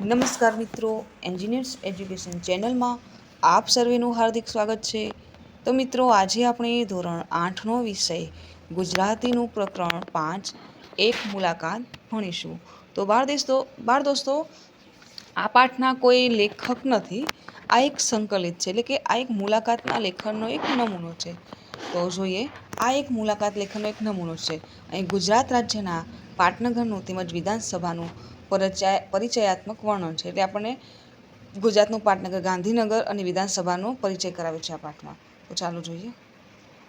નમસ્કાર મિત્રો engineers education ચેનલમાં આપ સર્વેનું હાર્દિક સ્વાગત છે. તો મિત્રો, આજે આપણે ધોરણ આઠનો વિષય, ગુજરાતીનું પ્રકરણ પાંચ, એક મુલાકાત ભણીશું. તો બાળ દોસ્તો બાળ દોસ્તો, આ પાઠના કોઈ લેખક નથી, આ એક સંકલિત છે. એટલે કે આ એક મુલાકાતના લેખનનો એક નમૂનો છે. તો જોઈએ, આ એક મુલાકાત લેખનનો એક નમૂનો છે. અહીં ગુજરાત રાજ્યના પાટનગરનું તેમજ વિધાનસભાનું પરિચય, પરિચયાત્મક વર્ણન છે. એટલે આપણને ગુજરાતનું પાટનગર, ગાંધીનગર અને વિધાનસભાનો પરિચય કરાવ્યો છે આ પાઠમાં. તો ચાલો જોઈએ.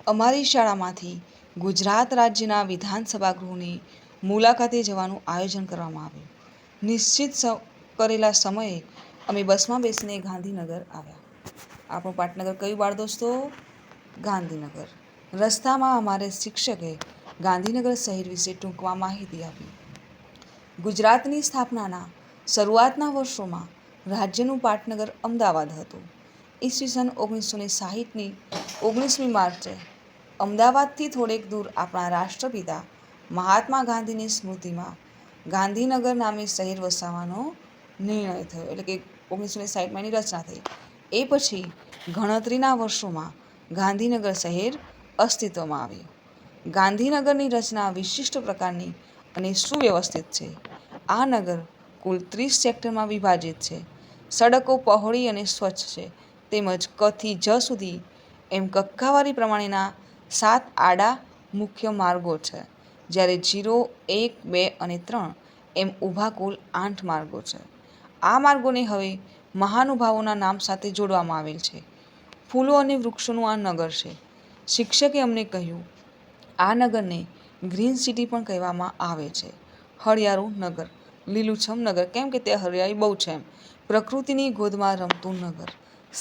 અમારી શાળામાંથી ગુજરાત રાજ્યના વિધાનસભા ગૃહની મુલાકાતે જવાનું આયોજન કરવામાં આવ્યું. નિશ્ચિત કરેલા સમયે અમે બસમાં બેસીને ગાંધીનગર આવ્યા. આપણું પાટનગર કયું બાળ દોસ્તો? ગાંધીનગર. રસ્તામાં અમારે શિક્ષકે ગાંધીનગર શહેર વિશે ટૂંકમાં માહિતી આપી. ગુજરાતની સ્થાપનાના શરૂઆતના વર્ષોમાં રાજ્યનું પાટનગર અમદાવાદ હતું. ઈસવીસન ઓગણીસો ને સાહીઠની ઓગણીસમી માર્ચે અમદાવાદથી થોડેક દૂર આપણા રાષ્ટ્રપિતા મહાત્મા ગાંધીની સ્મૃતિમાં ગાંધીનગર નામે શહેર વસાવવાનો નિર્ણય થયો. એટલે કે ઓગણીસો ને સાહીઠમાં એની રચના થઈ. એ પછી ગણતરીના વર્ષોમાં ગાંધીનગર શહેર અસ્તિત્વમાં આવ્યું. ગાંધીનગરની રચના વિશિષ્ટ પ્રકારની અને સુવ્યવસ્થિત છે. આ નગર કુલ ત્રીસ સેક્ટરમાં વિભાજિત છે. સડકો પહોળી અને સ્વચ્છ છે. તેમજ કથી જ સુધી એમ કક્કાવારી પ્રમાણેના સાત આડા મુખ્ય માર્ગો છે. જ્યારે જીરો, એક, બે અને ત્રણ એમ ઊભા કુલ આઠ માર્ગો છે. આ માર્ગોને હવે મહાનુભાવોના નામ સાથે જોડવામાં આવેલ છે. ફૂલો અને વૃક્ષોનું આ નગર છે. શિક્ષકે અમને કહ્યું, આ નગરને ગ્રીન સિટી પણ કહેવામાં આવે છે. હરિયાળું નગર, લીલુંછમ નગર, કેમ કે તે હરિયાળી બહુ છે એમ. પ્રકૃતિની ગોદમાં રમતું નગર,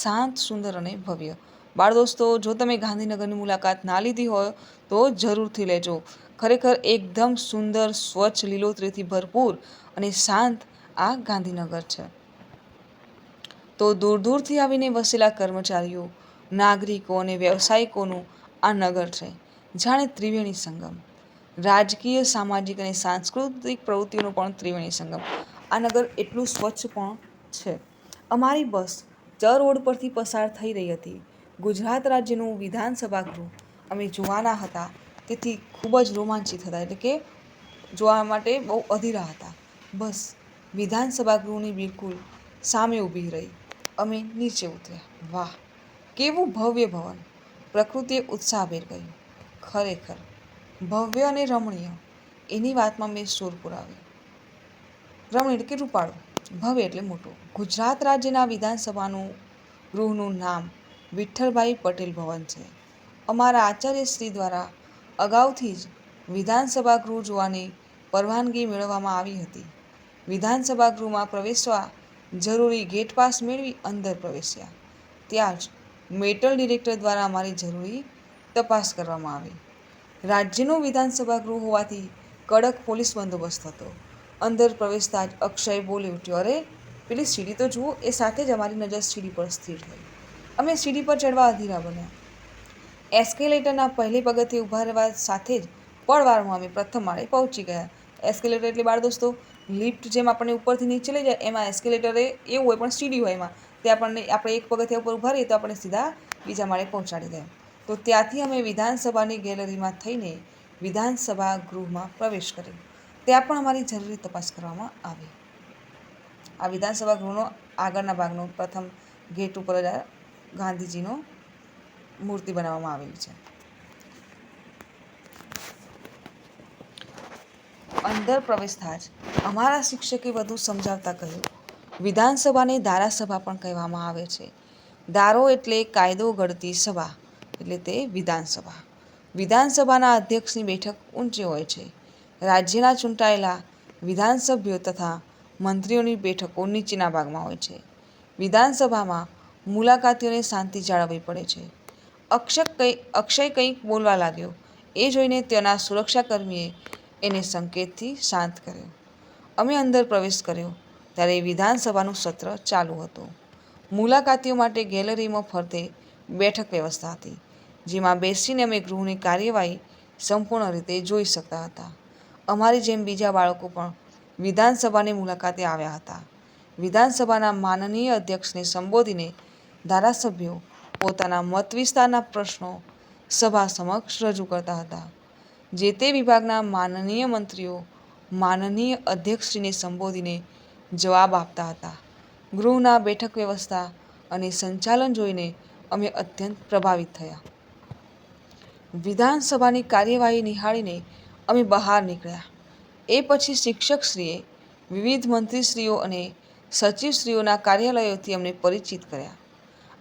શાંત, સુંદર અને ભવ્ય. બાળ દોસ્તો, જો તમે ગાંધીનગરની મુલાકાત ના લીધી હોય, તો જરૂરથી લેજો. ખરેખર એકદમ સુંદર, સ્વચ્છ લીલોતરીથી ભરપૂર અને શાંત આ ગાંધીનગર છે. તો દૂર દૂરથી આવીને વસેલા કર્મચારીઓ, નાગરિકો અને વ્યવસાયિકોનું આ નગર છે, જાણે ત્રિવેણી સંગમ. રાજકીય, સામાજિક અને સાંસ્કૃતિક પ્રવૃત્તિઓનું પણ ત્રિવેણી સંગમ. આ નગર એટલું સ્વચ્છ પણ છે. અમારી બસ ચ રોડ પરથી પસાર થઈ રહી હતી. ગુજરાત રાજ્યનું વિધાનસભા ગૃહ અમે જોવાના હતા. તેથી ખૂબ જ રોમાંચિત હતા. એટલે કે જોવા માટે બહુ અધીરા હતા. બસ વિધાનસભા ગૃહની બિલકુલ સામે ઊભી રહી. અમે નીચે ઉતર્યા. વાહ, કેવું ભવ્ય ભવન. પ્રકૃતિએ ઉત્સાહભેર કહ્યું. ખરેખર, ભવ્ય અને રમણીય. એની વાતમાં મેં સૂર પુરાવ્યો. રમણીય એટલે કે રૂપાળું. ભવ્ય એટલે મોટું. ગુજરાત રાજ્યના વિધાનસભાનું ગૃહનું નામ વિઠ્ઠલભાઈ પટેલ ભવન છે. અમારા આચાર્ય શ્રી દ્વારા અગાઉથી જ વિધાનસભા ગૃહ જોવાની પરવાનગી મેળવવામાં આવી હતી. વિધાનસભા ગૃહમાં પ્રવેશવા જરૂરી ગેટ પાસ મેળવી અંદર પ્રવેશ્યા. ત્યાં જ મેટલ ડિરેક્ટર દ્વારા અમારી જરૂરી તપાસ કરવામાં આવી. રાજ્યનું વિધાનસભા ગૃહ હોવાથી કડક પોલીસ બંદોબસ્ત હતો. અંદર પ્રવેશતા જ અક્ષય બોલી ઉઠ્યો, અરે, પેલી સીડી તો જુઓ, એ સાથે જ અમારી નજર સીડી પર સ્થિર થઈ. અમે સીડી પર ચડવા અધીરા બન્યા. એસ્કેલેટરના પહેલી પગથિયે ઊભા રહેવા સાથે જ પળવારમાં અમે પ્રથમ માળે પહોંચી ગયા. એસ્કેલેટર એટલે બાળ દોસ્તો લિફ્ટ જેમ આપણને ઉપરથી નીચે લઈ જાય, એમાં એસ્કેલેટરે એવું હોય પણ સીડી હોય એમાં. તે આપણને, આપણે એક પગથિયા ઉપર ઊભા રહીએ તો આપણે સીધા બીજા માળે પહોંચાડી દે. તો ત્યાંથી અમે વિધાનસભાની ગેલેરીમાં થઈને વિધાનસભા ગૃહમાં પ્રવેશ કર્યો. ત્યાં પણ અમારી જરૂરી તપાસ કરવામાં આવી. આ વિધાનસભા ગૃહનો આગળના ભાગનો પ્રથમ ગેટ ઉપર ગાંધીજીનો મૂર્તિ બનાવવામાં આવેલી છે. અંદર પ્રવેશતા જ અમારા શિક્ષકે વધુ સમજાવતા કહ્યું, વિધાનસભાને ધારાસભા પણ કહેવામાં આવે છે. દારો એટલે કાયદો ઘડતી સભા, એટલે તે વિધાનસભા. વિધાનસભાના અધ્યક્ષની બેઠક ઊંચી હોય છે. રાજ્યના ચૂંટાયેલા વિધાનસભ્યો તથા મંત્રીઓની બેઠકો નીચેના ભાગમાં હોય છે. વિધાનસભામાં મુલાકાતીઓને શાંતિ જાળવવી પડે છે. અક્ષય કંઈ, અક્ષય કંઈક બોલવા લાગ્યો. એ જોઈને તેના સુરક્ષાકર્મીએ એને સંકેતથી શાંત કર્યો. અમે અંદર પ્રવેશ કર્યો ત્યારે વિધાનસભાનું સત્ર ચાલુ હતું. મુલાકાતીઓ માટે ગેલેરીમાં ફરતે બેઠક વ્યવસ્થા હતી, જેમાં બેસીને અમે ગૃહની કાર્યવાહી સંપૂર્ણ રીતે જોઈ શકતા હતા. અમારી જેમ બીજા બાળકો પણ વિધાનસભાની મુલાકાતે આવ્યા હતા. વિધાનસભાના માનનીય અધ્યક્ષને સંબોધીને ધારાસભ્યો પોતાના મત વિસ્તારના પ્રશ્નો સભા સમક્ષ રજૂ કરતા હતા. જે તે વિભાગના માનનીય મંત્રીઓ, માનનીય અધ્યક્ષશ્રીને સંબોધીને જવાબ આપતા હતા. ગૃહના બેઠક વ્યવસ્થા અને સંચાલન જોઈને અમે અત્યંત પ્રભાવિત થયા. વિધાનસભાની કાર્યવાહી નિહાળીને અમે બહાર નીકળ્યા. એ પછી શિક્ષકશ્રીએ વિવિધ મંત્રીશ્રીઓ અને સચિવશ્રીઓના કાર્યાલયોથી અમને પરિચિત કર્યા.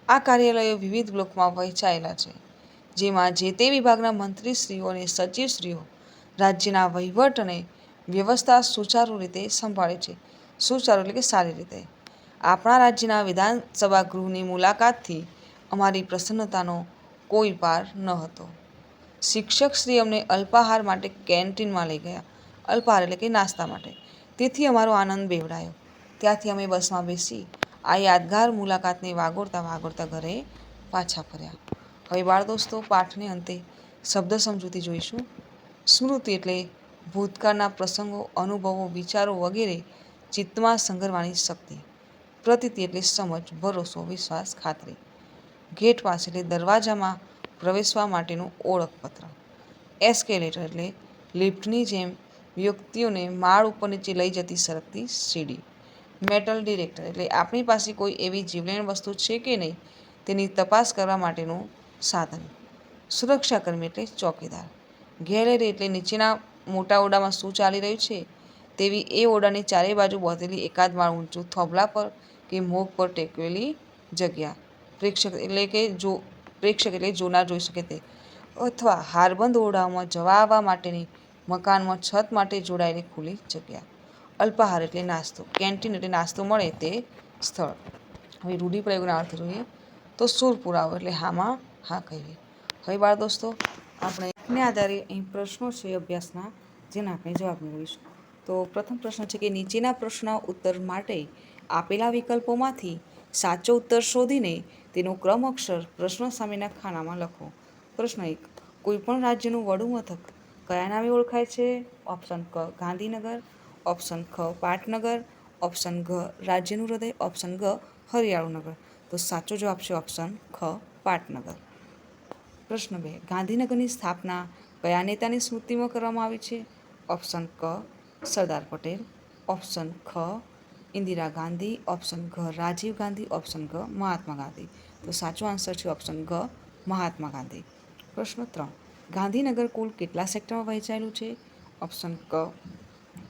આ કાર્યાલયો વિવિધ બ્લોકમાં વહેંચાયેલા છે. જેમાં જે તે વિભાગના મંત્રીશ્રીઓ અને સચિવશ્રીઓ રાજ્યના વહીવટ અને વ્યવસ્થા સુચારુ રીતે સંભાળે છે. સુચારુ એટલે કે સારી રીતે. આપણા રાજ્યના વિધાનસભા ગૃહની મુલાકાતથી અમારી પ્રસન્નતાનો કોઈ પાર ન હતો. શિક્ષકશ્રી અમને અલ્પાહાર માટે કેન્ટીનમાં લઈ ગયા. અલ્પાહાર એટલે કે નાસ્તા માટે. તેથી અમારો આનંદ બેવડાયો. ત્યાંથી અમે બસમાં બેસી આ યાદગાર મુલાકાતને વાગોળતા વાગોળતા ઘરે પાછા ફર્યા. હવે બાળ દોસ્તો, પાઠને અંતે શબ્દ સમજૂતી જોઈશું. સ્મૃતિ એટલે ભૂતકાળના પ્રસંગો, અનુભવો, વિચારો વગેરે ચિત્તમાં સંગરવાની શક્તિ. પ્રતીતિ એટલે સમજ, ભરોસો, વિશ્વાસ, ખાતરી. ગેટ પાસ એટલે દરવાજામાં પ્રવેશવા માટેનું ઓળખપત્ર. એસ્કેલેટર એટલે લિફ્ટની જેમ વ્યક્તિઓને માળ ઉપર નીચે લઈ જતી સરકતી સીડી. મેટલ ડિરેક્ટર એટલે આપણી પાસે કોઈ એવી જીવલેણ વસ્તુ છે કે નહીં તેની તપાસ કરવા માટેનું સાધન. સુરક્ષાકર્મી એટલે ચોકીદાર. ગેલેરી એટલે નીચેના મોટા ઓરડામાં શું ચાલી રહ્યું છે? તેવી એ ઓરડાની ચારે બાજુ બાંધેલી એકાદ માળ ઊંચું થોભલા પર કે મોગ પર ટેકવેલી જગ્યા. પ્રેક્ષક એટલે કે જો, પ્રેક્ષક એટલે જોનાર જોઈ શકે તે. અથવા હારબંધ ઓરડાઓમાં જવા આવવા માટેની મકાનમાં છત માટે જોડાયેલી ખુલ્લી જગ્યા. અલ્પાહાર એટલે નાસ્તો, કેન્ટીન એટલે નાસ્તો મળે તે સ્થળ. હવે રૂઢિપ્રયોગના અર્થ જોઈએ તો સુર પુરાવો એટલે હામાં હા, કહીએ. હવે બાળ દોસ્તો, આપણે આધારે અહીં પ્રશ્નો છે અભ્યાસના, જેના આપણે જવાબ મેળવીશું. તો પ્રથમ પ્રશ્ન છે કે નીચેના પ્રશ્નના ઉત્તર માટે આપેલા વિકલ્પોમાંથી સાચો ઉત્તર શોધીને તેનો ક્રમ અક્ષર પ્રશ્ન સામેના ખાનામાં લખો. પ્રશ્ન એક, કોઈપણ રાજ્યનું વડું મથક કયા નામે ઓળખાય છે? ઓપ્શન ક, ગાંધીનગર. ઓપ્શન ખ, પાટનગર. ઓપ્શન ઘ, રાજ્યનું હૃદય. ઓપ્શન ગ હરિયાળુનગર તો સાચો જવાબ છે ઓપ્શન ખ, પાટનગર. પ્રશ્ન બે. ગાંધીનગરની સ્થાપના કયા નેતાની સ્મૃતિમાં કરવામાં આવી છે? ઓપ્શન ક, સરદાર પટેલ. ઓપ્શન ખ, ઇન્દિરા ગાંધી. ઓપ્શન ઘ, રાજીવ ગાંધી. ઓપ્શન ઘ, મહાત્મા ગાંધી. તો સાચો આન્સર છે ઓપ્શન ઘ, મહાત્મા ગાંધી. પ્રશ્ન ત્રણ. ગાંધીનગર કુલ કેટલા સેક્ટરમાં વહેંચાયેલું છે? ઓપ્શન ક,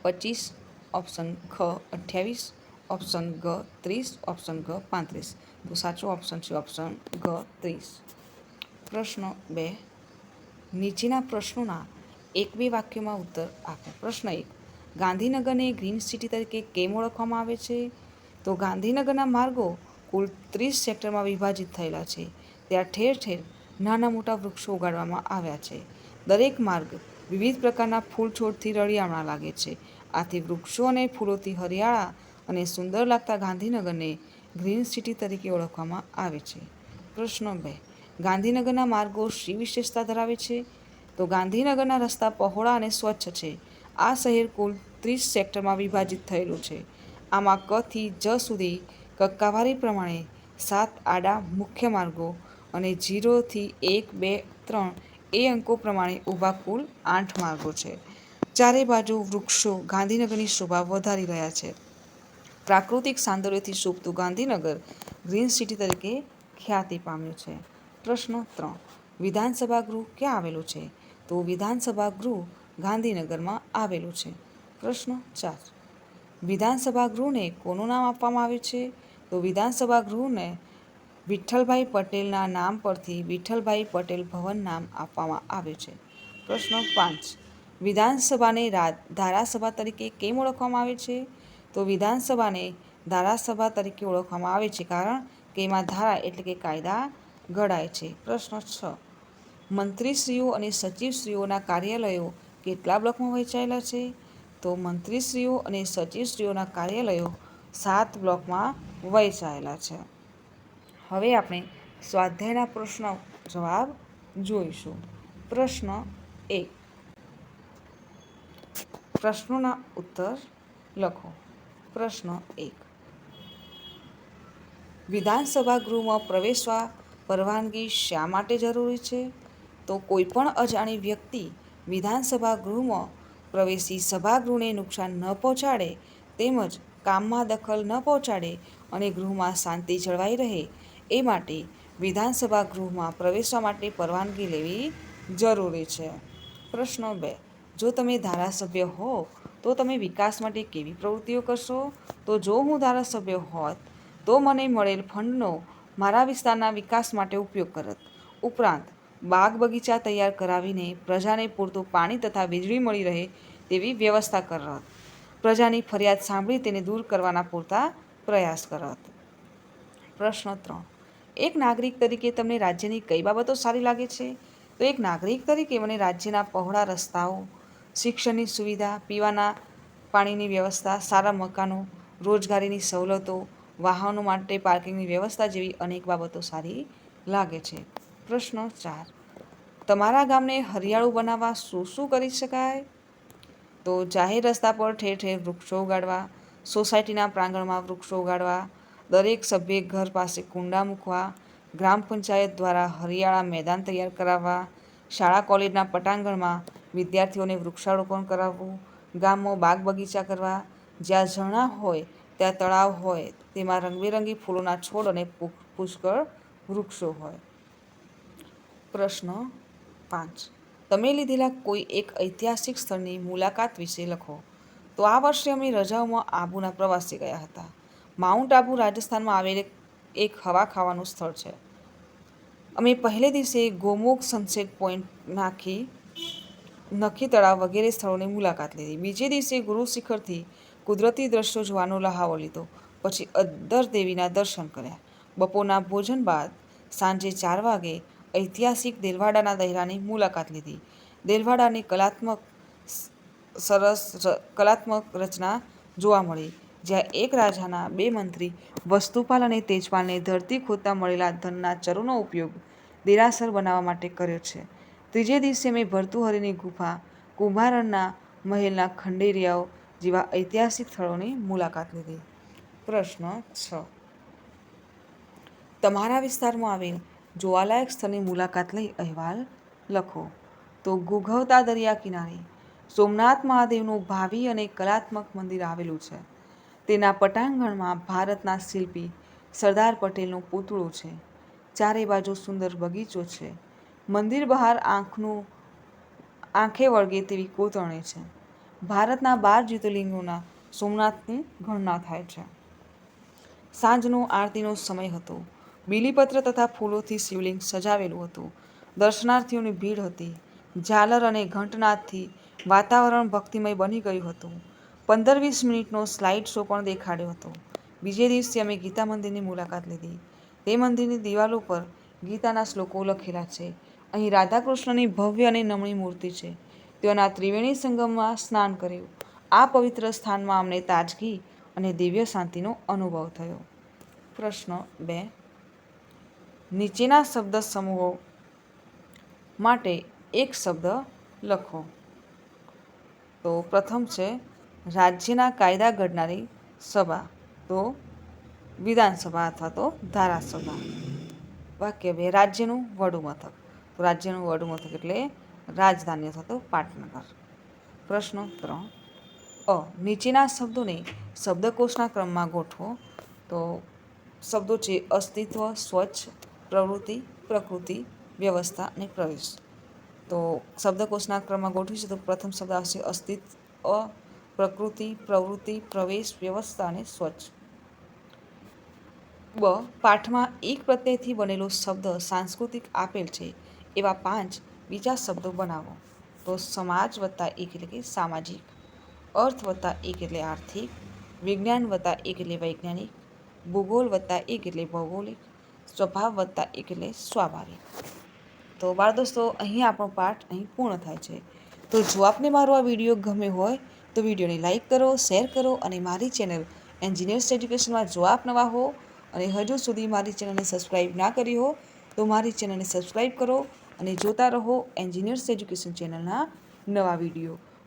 પચીસ. ઓપ્શન ખ, અઠ્યાવીસ. ઓપ્શન ગ ત્રીસ. ઓપ્શન ગ પાંત્રીસ. તો સાચો ઓપ્શન છે ઓપ્શન ગ ત્રીસ. પ્રશ્ન બે. નીચેના પ્રશ્નોના એક બે વાક્યોમાં ઉત્તર આપો. પ્રશ્ન એક. ગાંધીનગરને ગ્રીન સિટી તરીકે કેમ ઓળખવામાં આવે છે? તો ગાંધીનગરના માર્ગો કુલ ત્રીસ સેક્ટરમાં વિભાજિત થયેલા છે. ત્યાં ઠેર ઠેર નાના મોટા વૃક્ષો ઉગાડવામાં આવ્યા છે. દરેક માર્ગ વિવિધ પ્રકારના ફૂલ છોડથી રળિયામણા લાગે છે. આથી વૃક્ષો અને ફૂલોથી હરિયાળા અને સુંદર લાગતા ગાંધીનગરને ગ્રીન સિટી તરીકે ઓળખવામાં આવે છે. પ્રશ્ન બે. ગાંધીનગરના માર્ગો શ્રી વિશેષતા ધરાવે છે. તો ગાંધીનગરના રસ્તા પહોળા અને સ્વચ્છ છે. આ શહેર કુલ ત્રીસ સેક્ટરમાં વિભાજિત થયેલું છે. આમાં કથી જ સુધી કક્કાવારી પ્રમાણે સાત આડા મુખ્ય માર્ગો અને જીરોથી એક, બે, ત્રણ એ અંકો પ્રમાણે ઊભા કુલ આઠ માર્ગો છે. ચારે બાજુ વૃક્ષો ગાંધીનગરની શોભા વધારી રહ્યા છે. પ્રાકૃતિક સૌંદર્યથી શોભતું ગાંધીનગર ગ્રીન સિટી તરીકે ખ્યાતિ પામ્યું છે. પ્રશ્ન ત્રણ વિધાનસભા ગૃહ ક્યાં આવેલું છે? તો વિધાનસભા ગૃહ ગાંધીનગરમાં આવેલું છે. પ્રશ્ન ચાર. વિધાનસભા ગૃહને કોનું નામ આપવામાં આવ્યું છે? તો વિધાનસભા ગૃહને વિઠ્ઠલભાઈ પટેલના નામ પરથી વિઠ્ઠલભાઈ પટેલ ભવન નામ આપવામાં આવ્યું છે. પ્રશ્ન પાંચ. વિધાનસભાને ધારાસભા તરીકે કેમ ઓળખવામાં આવે છે? તો વિધાનસભાને ધારાસભા તરીકે ઓળખવામાં આવે છે કારણ કે એમાં ધારા એટલે કે કાયદા ઘડાય છે. પ્રશ્ન છ. મંત્રીશ્રીઓ અને સચિવશ્રીઓના કાર્યાલયો કેટલા બ્લોકમાં વહેંચાયેલા છે? તો મંત્રીશ્રીઓ અને સચિવશ્રીઓના કાર્યાલયો સાત બ્લોકમાં વહેંચાયેલા છે. હવે આપણે સ્વાધ્યાયના પ્રશ્ન જવાબ જોઈશું. પ્રશ્ન એક. પ્રશ્નોના ઉત્તર લખો. પ્રશ્ન એક. વિધાનસભા ગૃહમાં પ્રવેશવા પરવાનગી શા માટે જરૂરી છે? તો કોઈપણ અજાણી વ્યક્તિ વિધાનસભા ગૃહમાં પ્રવેશી સભાગૃહને નુકસાન ન પહોંચાડે, તેમજ કામમાં દખલ ન પહોંચાડે અને ગૃહમાં શાંતિ જળવાઈ રહે, એ માટે વિધાનસભા ગૃહમાં પ્રવેશવા માટે પરવાનગી લેવી જરૂરી છે. પ્રશ્ન બે. જો તમે ધારાસભ્ય હો, તો તમે વિકાસ માટે કેવી પ્રવૃત્તિઓ કરશો? તો જો હું ધારાસભ્ય હોત, તો મને મળેલ ફંડનો મારા વિસ્તારના વિકાસ માટે ઉપયોગ કરત. ઉપરાંત, બાગ બગીચા તૈયાર કરાવીને પ્રજાને પૂરતું પાણી તથા વીજળી મળી રહે તેવી વ્યવસ્થા કરત. પ્રજાની ફરિયાદ સાંભળી તેને દૂર કરવાના પૂરતા પ્રયાસ કરત. પ્રશ્ન ત્રણ. એક નાગરિક તરીકે તમને રાજ્યની કઈ બાબતો સારી લાગે છે? તો એક નાગરિક તરીકે મને રાજ્યના પહોળા રસ્તાઓ, શિક્ષણની સુવિધા, પીવાના પાણીની વ્યવસ્થા, સારા મકાનો, રોજગારીની સવલતો વાહનો માટે પાર્કિંગની વ્યવસ્થા જેવી અનેક બાબતો સારી લાગે છે. પ્રશ્ન ચાર. તમારા ગામને હરિયાળું બનાવવા શું શું કરી શકાય? તો જાહેર રસ્તા પર ઠેર ઠેર વૃક્ષો ઉગાડવા, સોસાયટીના પ્રાંગણમાં વૃક્ષો ઉગાડવા, દરેક સભ્ય ઘર પાસે કુંડા મૂકવા, ગ્રામ પંચાયત દ્વારા હરિયાળા મેદાન તૈયાર કરાવવા, શાળા કોલેજના પટાંગણમાં વિદ્યાર્થીઓને વૃક્ષારોપણ કરાવવું, ગામમાં બાગ બગીચા કરવા, જ્યાં ઝરણા હોય, ત્યાં તળાવ હોય તેમાં રંગબેરંગી ફૂલોના છોડ અને પુષ્કળ વૃક્ષો હોય. પ્રશ્ન પાંચ. તમે લીધેલા કોઈ એક ઐતિહાસિક સ્થળની મુલાકાત વિશે લખો. તો આ વર્ષે અમે રજાઓમાં આબુના પ્રવાસે ગયા હતા. માઉન્ટ આબુ રાજસ્થાનમાં આવેલ એક હવા ખાવાનું સ્થળ છે. અમે પહેલે દિવસે ગોમુખ સનસેટ પોઈન્ટ નાખી નખી તળાવ વગેરે સ્થળોની મુલાકાત લીધી. બીજે દિવસે ગુરુ શિખરથી કુદરતી દ્રશ્યો જોવાનો લહાવો લીધો. પછી અદ્દર દેવીના દર્શન કર્યા. બપોરના ભોજન બાદ સાંજે ચાર વાગે ઐતિહાસિક દેલવાડાના દહેરાની મુલાકાત લીધી. દેલવાડાની કલાત્મક સરસ કલાત્મક રચના જોવા મળી, જ્યાં એક રાજાના બે મંત્રી વસ્તુપાલ અને તેજપાલને ધરતી ખોદતા મળેલા ધનના ચરોનો ઉપયોગ દેરાસર બનાવવા માટે કર્યો છે. ત્રીજે દિવસે મેં ભર્તુહરિની ગુફા, કુંભારણના મહેલના ખંડેરિયાઓ જેવા ઐતિહાસિક સ્થળોની મુલાકાત લીધી. પ્રશ્ન છ. તમારા વિસ્તારમાં આવેલ જોવાલાયક સ્થળની મુલાકાત લઈ અહેવાલ લખો. તો ગુઘવતા દરિયા કિનારે સોમનાથ મહાદેવનું ભાવિ અને કલાત્મક મંદિર આવેલું છે. તેના પટાંગણમાં ભારતના શિલ્પી સરદાર પટેલનું પૂતળું છે. ચારે બાજુ સુંદર બગીચો છે. મંદિર બહાર આંખનું, આંખે વળગે તેવી કોતરણી છે. ભારતના બાર જ્યોતિર્લિંગોના સોમનાથની ગણના થાય છે. સાંજનો આરતીનો સમય હતો. બીલીપત્ર તથા ફૂલોથી શિવલિંગ સજાવેલું હતું. દર્શનાર્થીઓની ભીડ હતી. ઝાલર અને ઘંટનાથથી વાતાવરણ ભક્તિમય બની ગયું હતું. પંદર વીસ મિનિટનો સ્લાઇડ શો પણ દેખાડ્યો હતો. બીજે દિવસે અમે ગીતા મંદિરની મુલાકાત લીધી. તે મંદિરની દિવાલો પર ગીતાના શ્લોકો લખેલા છે. અહીં રાધાકૃષ્ણની ભવ્ય અને નમણી મૂર્તિ છે. તેઓના ત્રિવેણી સંગમમાં સ્નાન કર્યું. આ પવિત્ર સ્થાનમાં અમને તાજગી અને દિવ્ય શાંતિનો અનુભવ થયો. પ્રશ્ન બે. નીચેના શબ્દ સમૂહો માટે એક શબ્દ લખો. તો પ્રથમ છે, રાજ્યના કાયદા ઘડનારી સભા. તો વિધાનસભા અથવા તો ધારાસભા. વાક્ય બે, રાજ્યનું વડું મથક તો રાજ્યનું વડું મથક એટલે રાજધાની અથવા તો પાટનગર. પ્રશ્ન ત્રણ. અ, નીચેના શબ્દોને શબ્દકોશના ક્રમમાં ગોઠવો. તો શબ્દો છે અસ્તિત્વ, સ્વચ્છ, પ્રવૃત્તિ, પ્રકૃતિ, વ્યવસ્થા અને પ્રવેશ. તો શબ્દકોશના ક્રમમાં ગોઠવીશું તો પ્રથમ શબ્દ આવશે અસ્તિત્વ અ પ્રકૃતિ, પ્રવૃત્તિ, પ્રવેશ, વ્યવસ્થા અને સ્વચ્છ. બ, પાઠમાં એક પ્રત્યયથી બનેલો શબ્દ સાંસ્કૃતિક આપેલ છે એવા પાંચ બીજા શબ્દો બનાવો. તો સમાજ વત્તા એક એટલે કે સામાજિક. અર્થ વત્તા એક એટલે આર્થિક, વિજ્ઞાન વત્તા એક એટલે વૈજ્ઞાનિક, ભૂગોળ વત્તા એક એટલે ભૌગોલિક, સ્વભાવ વત્તા એક એટલે સ્વાભાવિક. તો બાળ દોસ્તો, અહીં આપણો પાઠ અહીં પૂર્ણ થાય છે. તો જો આપને મારો આ વીડિયો ગમે હોય, તો વિડીયોને લાઇક કરો, શેર કરો અને મારી ચેનલ એન્જિનિયર્સ એજ્યુકેશનમાં જો આપ નવા હો અને હજુ સુધી મારી ચેનલને સબસ્ક્રાઈબ ના કરી હો, તો મારી ચેનલને સબસ્ક્રાઈબ કરો અને જોતા રહો એન્જિનિયર્સ એજ્યુકેશન ચેનલના નવા વીડિયો.